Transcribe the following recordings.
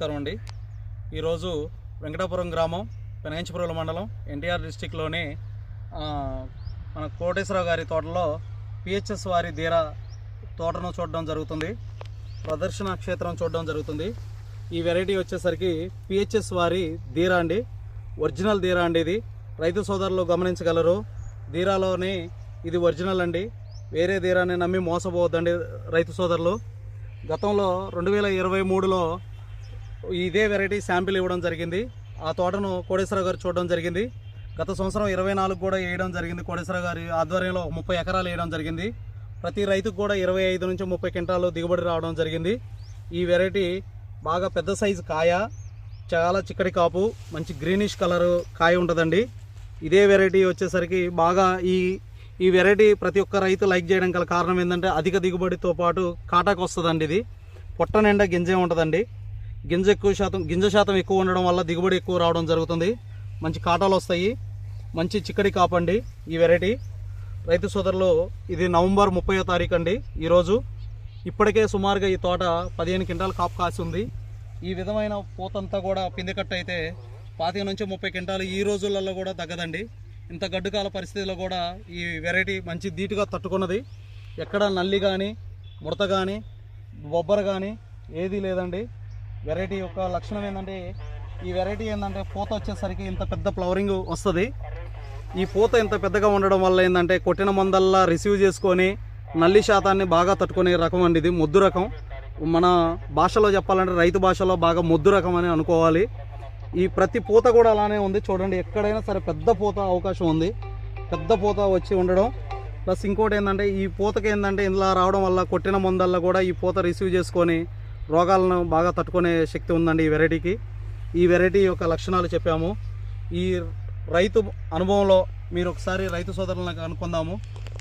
నమస్కారం అండి. ఈరోజు వెంకటాపురం గ్రామం పెనగంచిపురం మండలం ఎన్టీఆర్ డిస్టిక్లోని మన కోటేశ్వరరావు గారి తోటలో పిహెచ్ఎస్ వారి ధీర తోటను చూడడం జరుగుతుంది. ప్రదర్శన క్షేత్రం చూడడం జరుగుతుంది. ఈ వెరైటీ వచ్చేసరికి పిహెచ్ఎస్ వారి ధీర అండి. ఒరిజినల్ ధీర అండి ఇది. రైతు సోదరులు గమనించగలరు. ధీరాలోని ఇది ఒరిజినల్ అండి. వేరే ధీరాన్ని నమ్మి మోసపోవద్దండి రైతు సోదరులు. గతంలో రెండు వేల ఇరవై మూడులో ఇదే వెరైటీ శాంపిల్ ఇవ్వడం జరిగింది. ఆ తోటను కోటేశ్వరరావు గారు చూడడం జరిగింది. గత సంవత్సరం ఇరవై నాలుగు కూడా వేయడం జరిగింది కోటేశ్వరరావు గారి ఆధ్వర్యంలో ముప్పై ఎకరాలు వేయడం జరిగింది. ప్రతి రైతుకు కూడా ఇరవై ఐదు నుంచి ముప్పై క్వింటాలు దిగుబడి రావడం జరిగింది. ఈ వెరైటీ బాగా పెద్ద సైజు కాయ చాలా చిక్కటి కాపు మంచి గ్రీనిష్ కలర్ కాయ ఉంటుందండి. ఇదే వెరైటీ వచ్చేసరికి బాగా ఈ ఈ వెరైటీ ప్రతి ఒక్క రైతు లైక్ చేయడం గల కారణం ఏంటంటే అధిక దిగుబడితో పాటు కాటాకు వస్తుందండి ఇది. పొట్ట నిండా గింజే ఉంటుందండి. గింజ ఎక్కువ శాతం గింజ శాతం ఎక్కువ ఉండడం వల్ల దిగుబడి ఎక్కువ రావడం జరుగుతుంది. మంచి కాటాలు వస్తాయి. మంచి చిక్కడి కాపండి ఈ వెరైటీ. రైతు సోదరులు ఇది నవంబర్ ముప్పయో తారీఖు అండి ఈరోజు. ఇప్పటికే సుమారుగా ఈ తోట పదిహేను క్వింటాలు కాపు కాసి ఉంది. ఈ విధమైన పూతంతా కూడా పిందెకట్ట అయితే పాతిక నుంచి ముప్పై క్వింటాలు ఈ రోజులలో కూడా తగ్గదండి. ఇంత గడ్డుకాల పరిస్థితిలో కూడా ఈ వెరైటీ మంచి ధీటుగా తట్టుకున్నది. ఎక్కడ నల్లి కానీ ముడత కానీ బొబ్బర కానీ ఏదీ లేదండి. వెరైటీ యొక్క లక్షణం ఏంటంటే ఈ వెరైటీ ఏంటంటే పూత వచ్చేసరికి ఇంత పెద్ద ఫ్లవరింగ్ వస్తుంది. ఈ పూత ఇంత పెద్దగా ఉండడం వల్ల ఏంటంటే కొట్టిన మందల్లా రిసీవ్ చేసుకొని నల్లి శాతాన్ని బాగా తట్టుకునే రకం అండి ఇది మొద్దు రకం. మన భాషలో చెప్పాలంటే రైతు భాషలో బాగా మొద్దు రకం అని అనుకోవాలి. ఈ ప్రతి పూత కూడా అలానే ఉంది. చూడండి ఎక్కడైనా సరే పెద్ద పూత అవకాశం ఉంది. పెద్ద పూత వచ్చి ఉండడం. ప్లస్ ఇంకోటి ఏంటంటే ఈ పూతకి ఏంటంటే ఇలా రావడం వల్ల కొట్టిన మందల్లో కూడా ఈ పూత రిసీవ్ చేసుకొని రోగాలను బాగా తట్టుకునే శక్తి ఉందండి ఈ వెరైటీకి. ఈ వెరైటీ యొక్క లక్షణాలు చెప్పాము. ఈ రైతు అనుభవంలో మీరు ఒకసారి రైతు సోదరులను అనుకుందాము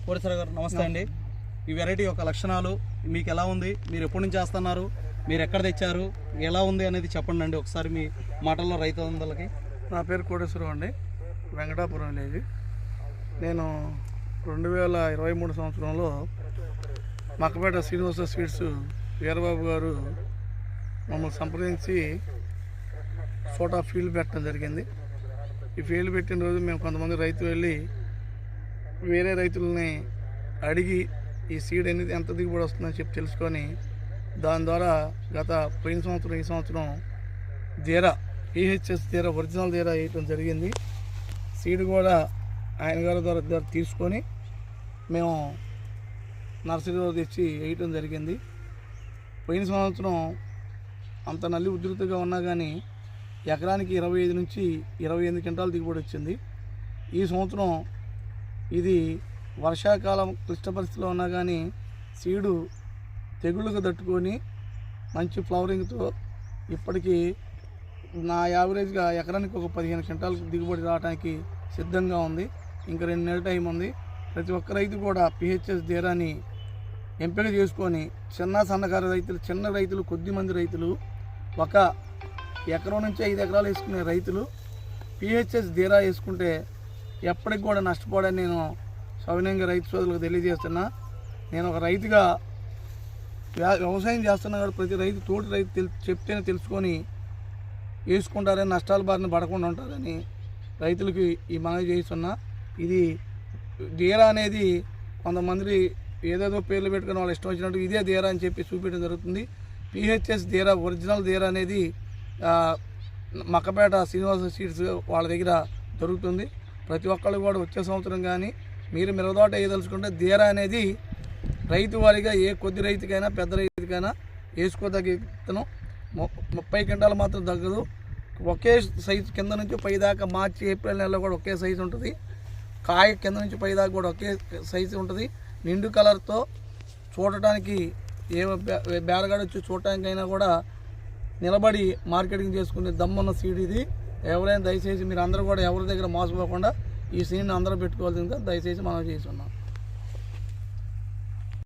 కోటేశ్వర గారు నమస్తే అండి. ఈ వెరైటీ యొక్క లక్షణాలు మీకు ఎలా ఉంది? మీరు ఎప్పటి నుంచి చేస్తున్నారు? మీరు ఎక్కడ తెచ్చారు? ఎలా ఉంది అనేది చెప్పండి అండి ఒకసారి మీ మాటల్లో రైతు అందరికి నా పేరు కోటేశ్వరం అండి. వెంకటాపురం విలేజ్ నేను రెండు వేల ఇరవై మూడు సంవత్సరంలో మక్కపేట శ్రీనివాస స్వీట్స్ వీరబాబు గారు మమ్మల్ని సంప్రదించి సోటా ఫీల్డ్ పెట్టడం జరిగింది. ఈ ఫీల్డ్ పెట్టిన రోజు మేము కొంతమంది రైతులు వెళ్ళి వేరే రైతులని అడిగి ఈ సీడ్ అనేది ఎంత దిగుబడి వస్తుందని చెప్పి తెలుసుకొని దాని ద్వారా గత పోయిన సంవత్సరం ఈ సంవత్సరం ధీరా ఈహెచ్ఎస్ ధీరా ఒరిజినల్ ధీరా వేయటం జరిగింది. సీడ్ కూడా ఆయన గారి ద్వారా ద్వారా తీసుకొని మేము నర్సరీలో తెచ్చి వేయటం జరిగింది. పోయిన సంవత్సరం అంత నల్లి ఉధృతిగా ఉన్నా కానీ ఎకరానికి ఇరవై ఐదు నుంచి ఇరవై ఎనిమిది క్వింటాలు దిగుబడి వచ్చింది. ఈ సంవత్సరం ఇది వర్షాకాలం క్లిష్ట పరిస్థితిలో ఉన్నా కానీ సీడు తెగుళ్ళకు తట్టుకొని మంచి ఫ్లవరింగ్తో ఇప్పటికీ నా యావరేజ్గా ఎకరానికి ఒక పదిహేను క్వింటాల్ దిగుబడి రావడానికి సిద్ధంగా ఉంది. ఇంకా రెండు నెలల టైం ఉంది. ప్రతి ఒక్క రైతు కూడా పిహెచ్ఎస్ తీరాన్ని ఎంపిక చేసుకొని చిన్న సన్నకారు రైతులు చిన్న రైతులు కొద్ది మంది రైతులు ఒక ఎకరం నుంచి ఐదు ఎకరాలు వేసుకునే రైతులు పిహెచ్ఎస్ ధీరా వేసుకుంటే ఎప్పటికి కూడా నష్టపోడని నేను సవినయంగా రైతు సోదరులకు తెలియజేస్తున్నా. నేను ఒక రైతుగా వ్యవసాయం చేస్తున్నా కాబట్టి ప్రతి రైతు తోటి రైతు తెలు చెప్తేనే తెలుసుకొని వేసుకుంటారని నష్టాల బారిన పడకుండా ఉంటారని రైతులకి ఈ మనవి చేస్తున్నా ఇది ధీరా అనేది కొంతమంది ఏదేదో పేర్లు పెట్టుకుని వాళ్ళు ఇష్టం వచ్చినట్టు ఇదే ధీరా అని చెప్పి చూపించడం జరుగుతుంది. పిహెచ్ఎస్ దీరా ఒరిజినల్ దీరా అనేది మక్కపేట శ్రీనివాస సీడ్స్ వాళ్ళ దగ్గర దొరుకుతుంది. ప్రతి ఒక్కళ్ళు కూడా వచ్చే సంవత్సరం కానీ మీరు మిరదోట వేయదలుచుకుంటే దీరా అనేది రైతు వారిగా ఏ కొద్ది రైతుకైనా పెద్ద రైతుకైనా వేసుకోదగ్గ విత్తనం. ముప్పై క్వింటాలు మాత్రం తగ్గదు. ఒకే సైజు కింద నుంచి పై దాకా మార్చి ఏప్రిల్ నెలలో కూడా ఒకే సైజు ఉంటుంది. కాయ కింద నుంచి పై దాకా కూడా ఒకే సైజు ఉంటుంది. నిండు కలర్తో చూడటానికి ఏ బే- బేరగాడు వచ్చి చూడటానికైనా కూడా నిలబడి మార్కెటింగ్ చేసుకునే దమ్మున్న సీడ్ ఇది. ఎవరైనా దయచేసి మీరు అందరూ కూడా ఎవరి దగ్గర మోసపోకుండా ఈ సీడ్ని అందరూ పెట్టుకోవాల్సిందిగా దయచేసి మనం చేస్తున్నాం.